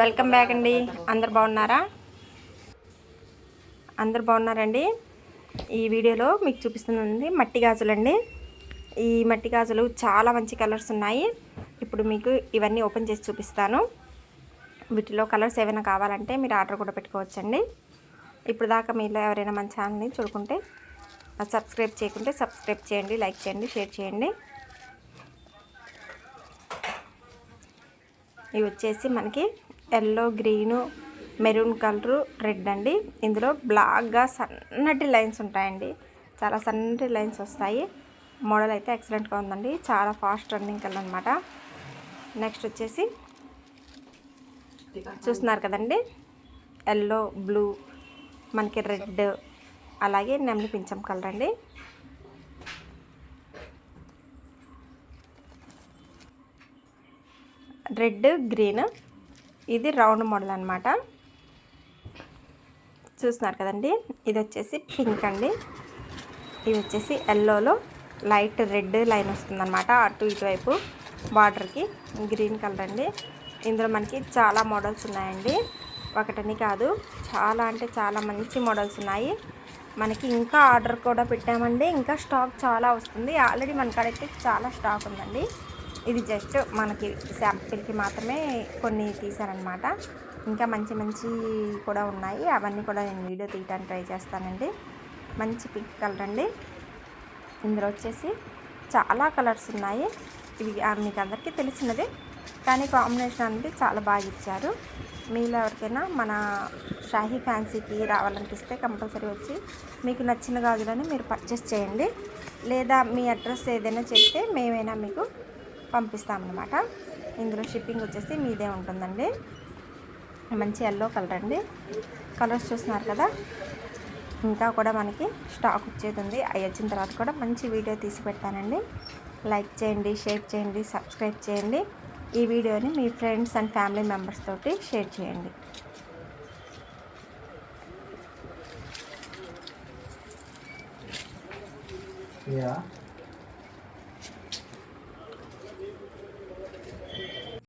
Welcome back అండి. అందరు బాగున్నారా? అందరు బాగున్నారండి? ఈ వీడియోలో మీకు చూపిస్తుందండి మట్టి గాజులండి. ఈ మట్టి గాజులు చాలా మంచి కలర్స్ ఉన్నాయి. ఇప్పుడు మీకు ఇవన్నీ ఓపెన్ చేసి చూపిస్తాను. వీటిలో కలర్స్ ఏమైనా కావాలంటే మీరు ఆర్డర్ కూడా పెట్టుకోవచ్చండి. ఇప్పుడు దాకా మీలో ఎవరైనా మన ఛానల్ని చూడుకుంటే సబ్స్క్రైబ్ చేయకుంటే సబ్స్క్రైబ్ చేయండి లైక్ చేయండి షేర్ చేయండి. ఇవి వచ్చేసి మనకి yellow green maroon colour red అండి. ఇందులో బ్లాక్గా సన్నటి లైన్స్ ఉంటాయండి. చాలా సన్నటి లైన్స్ వస్తాయి. మోడల్ అయితే ఎక్సలెంట్గా ఉందండి. చాలా ఫాస్ట్ రన్నింగ్ కలర్ అనమాట నెక్స్ట్ వచ్చేసి చూస్తున్నారు కదండి. ఎల్లో బ్లూ మనకి రెడ్ అలాగే నెమలి పింఛం కలర్ అండి. Red green. ఇది రౌండ్ మోడల్ అనమాట చూస్తున్నారు కదండి? ఇది వచ్చేసి పింక్ అండి. ఇది వచ్చేసి ఎల్లోలో లైట్ రెడ్ లైన్ వస్తుందన్నమాట అటు ఇటువైపు బార్డర్కి. గ్రీన్ కలర్ అండి. ఇందులో మనకి చాలా మోడల్స్ ఉన్నాయండి. ఒకటని కాదు చాలా అంటే చాలా మంచి మోడల్స్ ఉన్నాయి. మనకి ఇంకా ఆర్డర్ కూడా పెట్టామండి. ఇంకా స్టాక్ చాలా వస్తుంది. ఆల్రెడీ మన కాడైతే చాలా స్టాక్ ఉందండి. ఇది జస్ట్ మనకి శాంపిల్కి మాత్రమే కొన్ని తీసారనమాట ఇంకా మంచి మంచి కూడా ఉన్నాయి. అవన్నీ కూడా నేను వీడియో తీయడానికి ట్రై చేస్తానండి. మంచి పింక్ కలర్ అండి. ఇందులో వచ్చేసి చాలా కలర్స్ ఉన్నాయి. ఇవి మీకు అందరికీ తెలిసినదే కానీ కాంబినేషన్ అనేది చాలా బాగా ఇచ్చారు. మీలో ఎవరికైనా మన షాహీ ఫ్యాన్సీకి రావాలనిపిస్తే కంపల్సరీ వచ్చి మీకు నచ్చిన గాజులని మీరు పర్చేస్ చేయండి. లేదా మీ అడ్రస్ ఏదైనా చెప్తే మేమైనా మీకు పంపిస్తామన్నమాట. ఇందులో షిప్పింగ్ వచ్చేసి మీదే ఉంటుందండి. మంచి ఎల్లో కలర్ అండి. కలర్స్ చూస్తున్నారు కదా? ఇంకా కూడా మనకి స్టాక్ వచ్చేది ఉంది. అవి వచ్చిన తర్వాత కూడా మంచి వీడియో తీసి పెడతానండి. లైక్ చేయండి షేర్ చేయండి సబ్స్క్రైబ్ చేయండి. ఈ వీడియోని మీ ఫ్రెండ్స్ అండ్ ఫ్యామిలీ మెంబర్స్ తోటి షేర్ చేయండి. Yeah.